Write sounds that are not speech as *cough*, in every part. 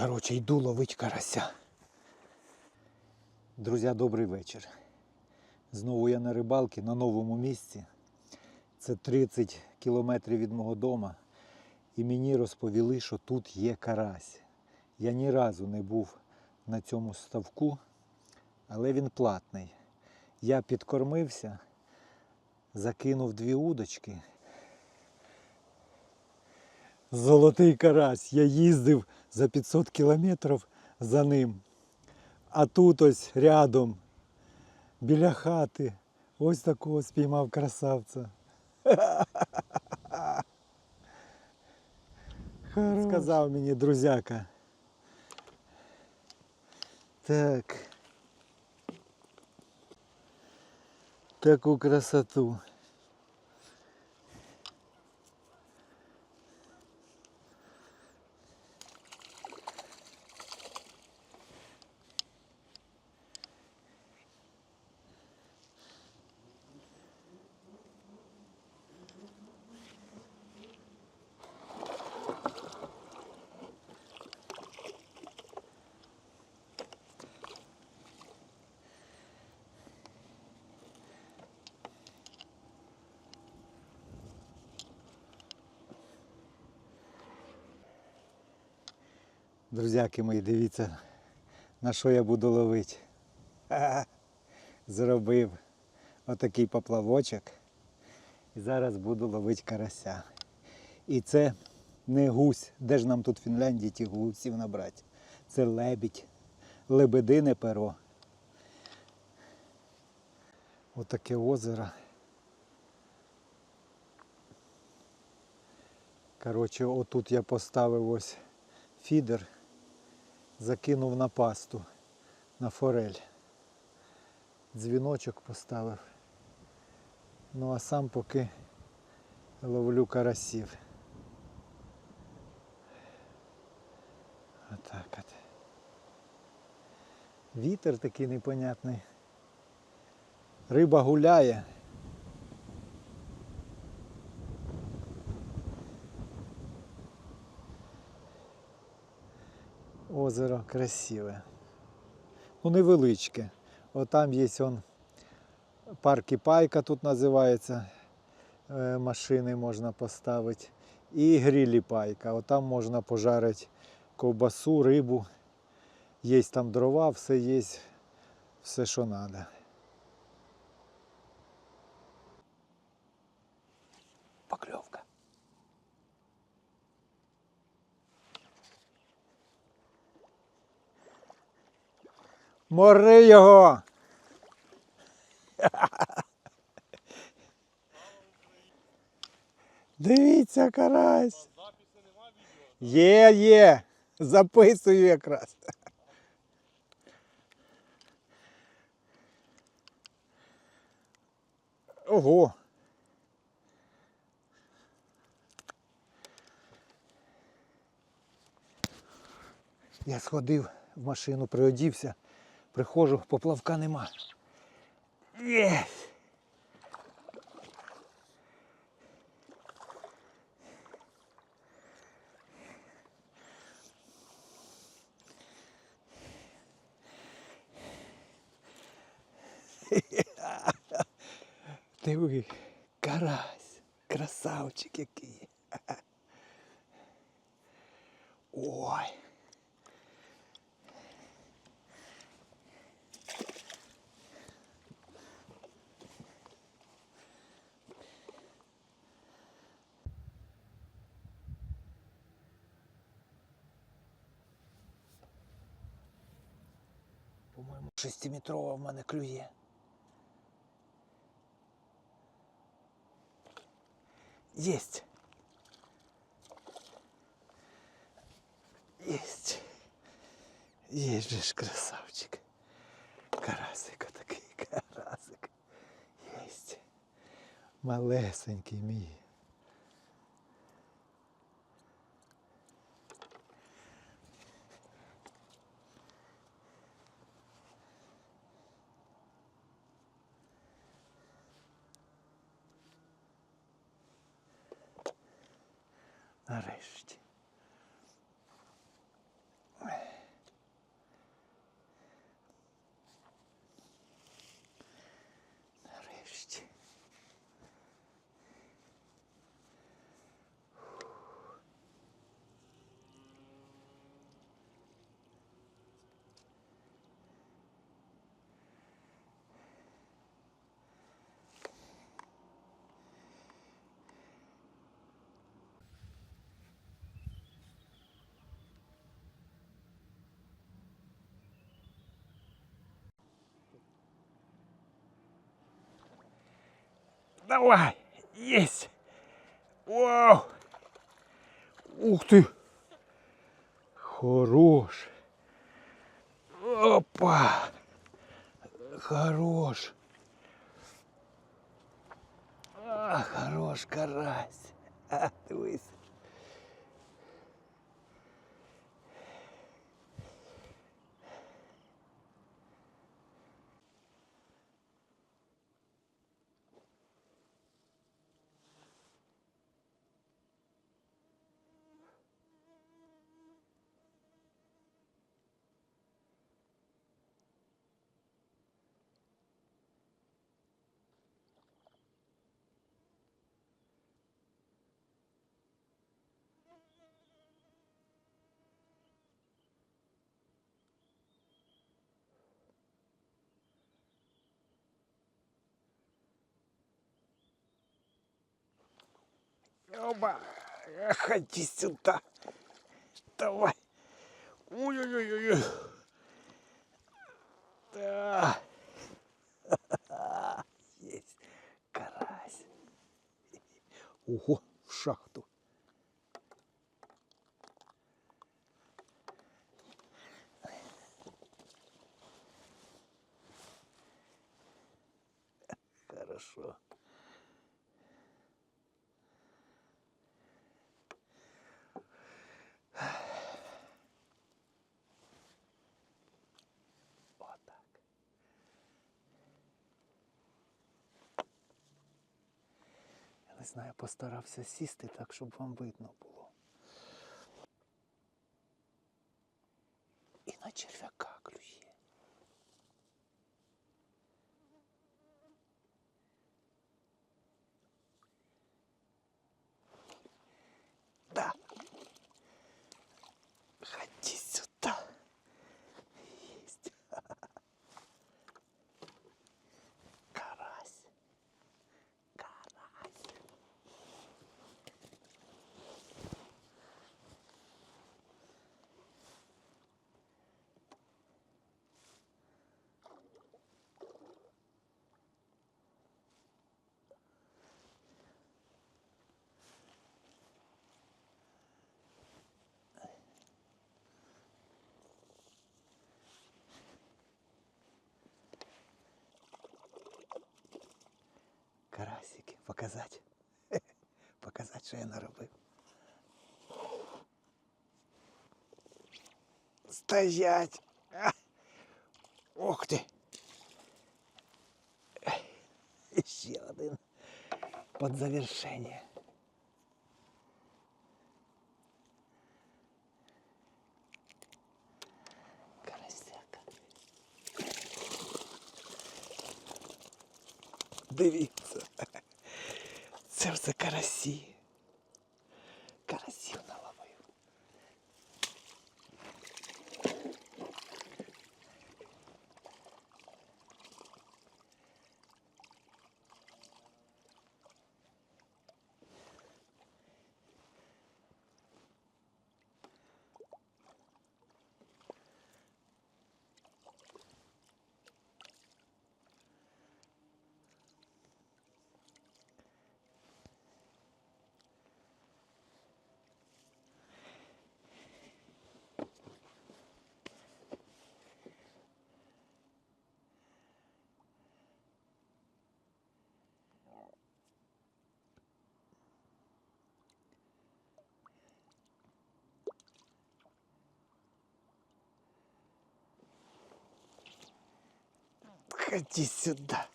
Коротше, йду ловить карася. Друзі, добрий вечір. Знову я на рибалці на новому місці. Це 30 кілометрів від мого дому. І мені розповіли, що тут є карась. Я ні разу не був на цьому ставку, але він платний. Я підкормився, закинув дві удочки. Золотий карась. Я їздив за 500 кілометрів за ним. А тут ось рядом, біля хати, ось такого спіймав красавця. Сказав мені друзяка. Так. Таку красоту. Друзяки мої, дивіться, на що я буду ловити. *laughs* Зробив отакий поплавочок. І зараз буду ловити карася. І це не гусь. Де ж нам тут в Фінляндії ті гусів набрати? Це лебідь, лебедине перо. Отаке озеро. Коротше, отут я поставив ось фідер, закинув на пасту, на форель. Дзвіночок поставив. Ну а сам поки ловлю карасів. Отак от. Вітер такий непонятний. Риба гуляє. Озеро красиве. Ну, невеличке. Отам є он парк Іпайка тут називається. Е, Машини можна поставити. І грілі пайка. Отам можна пожарити ковбасу, рибу. Є там дрова, все є, все, що треба. Мори його! Дивіться, карась. Є, є. Записую якраз. Ого. Я сходив в машину, приодівся, приходжу, поплавка нема. Є. *laughs* Диви, карась, красавчик який. *laughs* Ой. По-моєму, шестиметрова в мене клює. Есть. Есть. Есть же ж красавчик. Карасик такий, карасик. *laughs* Есть. Малесенький мій. Нарешті. Давай! Есть! Вау! Ух ты! Хорош! Опа! Хорош! А, хорош карась! А, дивись! Оба! Эх, иди сюда! Давай! Ой-ой-ой-ой! Да! Есть карась! Ого, в шахту! Хорошо. Не знаю, постарався сісти так, щоб вам видно було. І на черв'яка Карасики показати. *laughs* Показати, що я наробив. Стоять! А! Ох ти! І Ще один під завершення. Карасяка. Дивіться. Ходи сюда.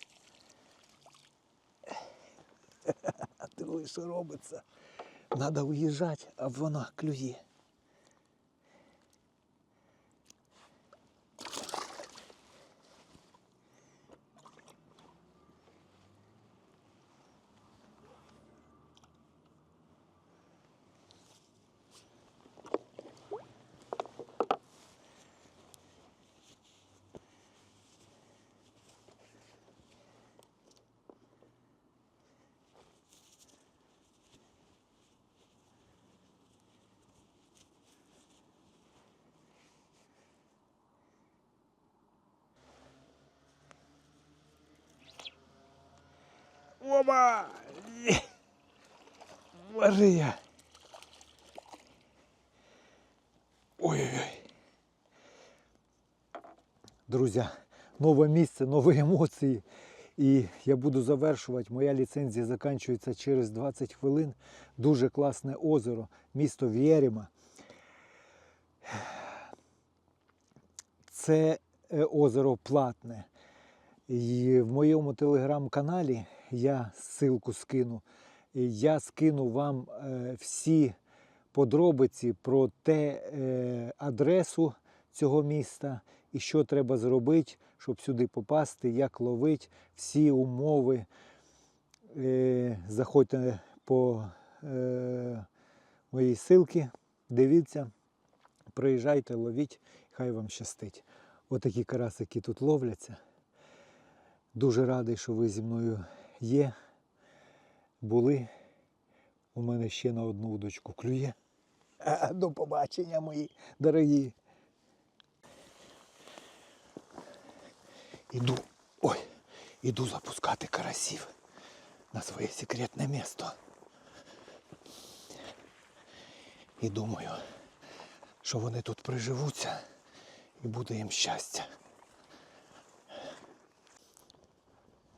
Ой, що робиться? Надо уїжджати, а вона клює. Оба! Є! Марія! Ой-ой-ой. Друзі, нове місце, нові емоції. І я буду завершувати. Моя ліцензія закінчується через 20 хвилин. Дуже класне озеро, місто В'єріма. Це е, озеро платне. І в моєму телеграм-каналі я ссылку скину. Я скину вам е, всі подробиці про те е, адресу цього міста і що треба зробити, щоб сюди попасти, як ловити, всі умови. Е, Заходьте по моїй ссылці, дивіться, приїжджайте, ловіть, хай вам щастить. Отакі карасики тут ловляться. Дуже радий, що ви зі мною є, були. У мене ще на одну удочку клює. До побачення, мої дорогі. Іду, ой, іду запускати карасів на своє секретне місто. І думаю, що вони тут приживуться і буде їм щастя.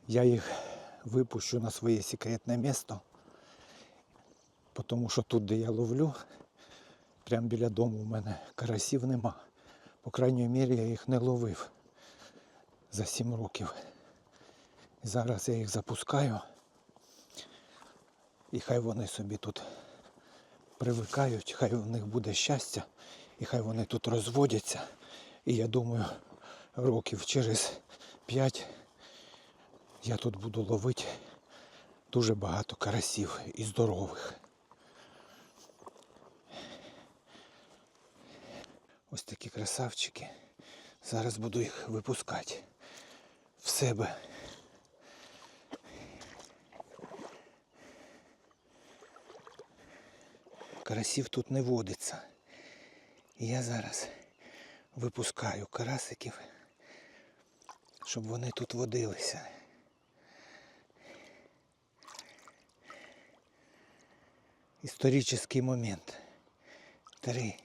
Я їх випущу на своє секретне місто, тому що тут, де я ловлю, прямо біля дому у мене карасів нема. По крайній мірі я їх не ловив за 7 років. Зараз я їх запускаю. І хай вони собі тут привикають, хай у них буде щастя, і хай вони тут розводяться. І я думаю, років через 5 я тут буду ловити дуже багато карасів і здорових. Ось такі красавчики. Зараз буду їх випускати в себе. Карасів тут не водиться. Я зараз випускаю карасиків, щоб вони тут водилися. Історичний момент. Три.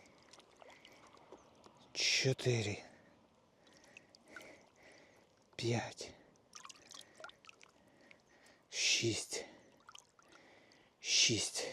Чотири. П'ять. Шість. Шість.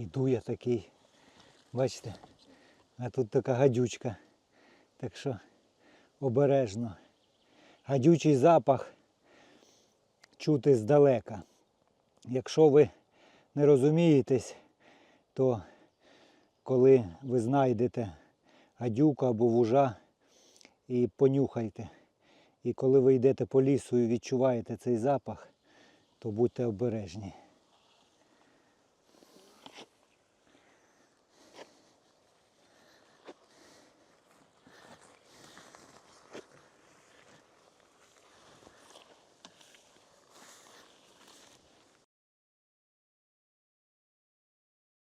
Іду я такий. Бачите, а тут така гадючка. Так що обережно. Гадючий запах чути здалека. Якщо ви не розумієтесь, то коли ви знайдете гадюку або вужа і понюхайте. І коли ви йдете по лісу і відчуваєте цей запах, то будьте обережні.